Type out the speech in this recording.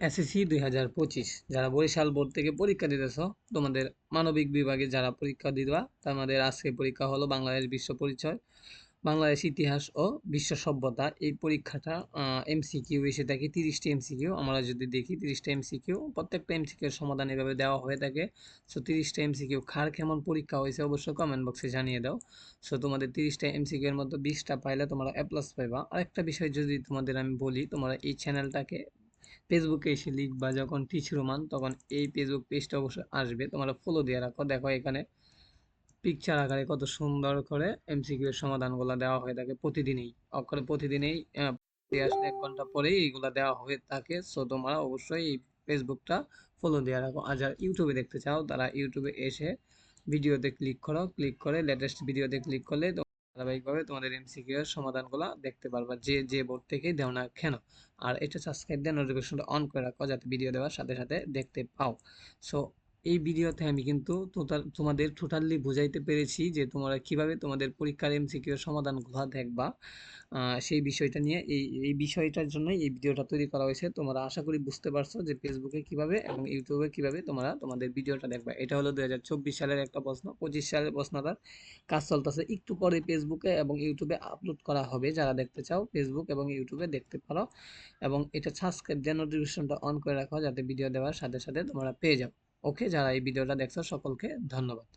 SSC দুই হাজার পঁচিশ। যারা বরিশাল বোর্ড থেকে পরীক্ষা দিতেছ, তোমাদের মানবিক বিভাগে যারা পরীক্ষা দিবা তোমাদের আজকে পরীক্ষা হলো বাংলাদেশ বিশ্ব পরিচয়, বাংলাদেশ ইতিহাস ও বিশ্ব সভ্যতা। এই পরীক্ষাটা এমসিকিউ, এসে থাকে তিরিশটা এমসিকিউ। আমরা যদি দেখি তিরিশটা এমসিকিউ, প্রত্যেকটা এমসিকিউর সমাধান এভাবে দেওয়া হয়ে থাকে। সো তিরিশটা এমসিকিউ খার কেমন পরীক্ষা হয়েছে অবশ্যই কমেন্ট বক্সে জানিয়ে দাও। সো তোমাদের তিরিশটা এমসিকিউ এর মধ্যে বিশটা পাইলে তোমরা এ প্লাস পাইবা। আরেকটা বিষয় যদি তোমাদের আমি বলি, তোমরা এই চ্যানেলটাকে ফেসবুকে এসে লিখবা যখন টিচ রোমান তখন এই ফেসবুক পেজটা অবশ্যই আসবে। তোমরা ফলো দিয়ে রাখো। দেখো এখানে পিকচার আকারে কত সুন্দর করে এমসিকিউ এর সমাধানগুলো দেওয়া হয়ে থাকে প্রতিদিনই। অক্ষরে প্রতিদিনই আসলে এক ঘণ্টা পরেই এইগুলো দেওয়া হয়ে থাকে। সো তোমরা অবশ্যই এই ফেসবুকটা ফলো দিয়ে রাখো। আর যারা ইউটিউবে দেখতে চাও, তারা ইউটিউবে এসে ভিডিওতে ক্লিক করো। ক্লিক করে লেটেস্ট ভিডিওতে ক্লিক করলে ধারাবাহিকভাবে তোমাদের এমসিকিউ এর সমাধানগুলো দেখতে পারবা। যে যে বোর্ড থেকেই দেও না কেন, আর এটা সাবস্ক্রাইব দিয়ে নোটিফিকেশনটা অন করে রাখো, যাতে ভিডিও দেওয়ার সাথে সাথে দেখতে পাও। সো এই ভিডিওতে আমি কিন্তু তোমাদের টোটালি বুঝাইতে পেরেছি যে তোমরা কীভাবে তোমাদের পরীক্ষার এমসিকিউ সমাধানগুলো দেখবা। সেই বিষয়টা নিয়ে এই এই বিষয়টার জন্যই এই ভিডিওটা তৈরি করা হয়েছে। তোমরা আশা করি বুঝতে পারছ যে ফেসবুকে কীভাবে এবং ইউটিউবে কীভাবে তোমরা তোমাদের ভিডিওটা দেখবা। এটা হলো দু হাজার চব্বিশ সালের একটা প্রশ্ন। পঁচিশ সালের প্রশ্নটার কাজ চলতেছে একটু পরে ফেসবুকে এবং ইউটিউবে আপলোড করা হবে। যারা দেখতে চাও ফেসবুক এবং ইউটিউবে দেখতে পারো এবং এটা সাবস্ক্রাইব দিয়ে নোটিফিকেশনটা অন করে রাখো যাতে ভিডিও দেওয়ার সাথে সাথে তোমরা পেয়ে যাও। ওকে যারা এই ভিডিওটা দেখছ সকলকে ধন্যবাদ।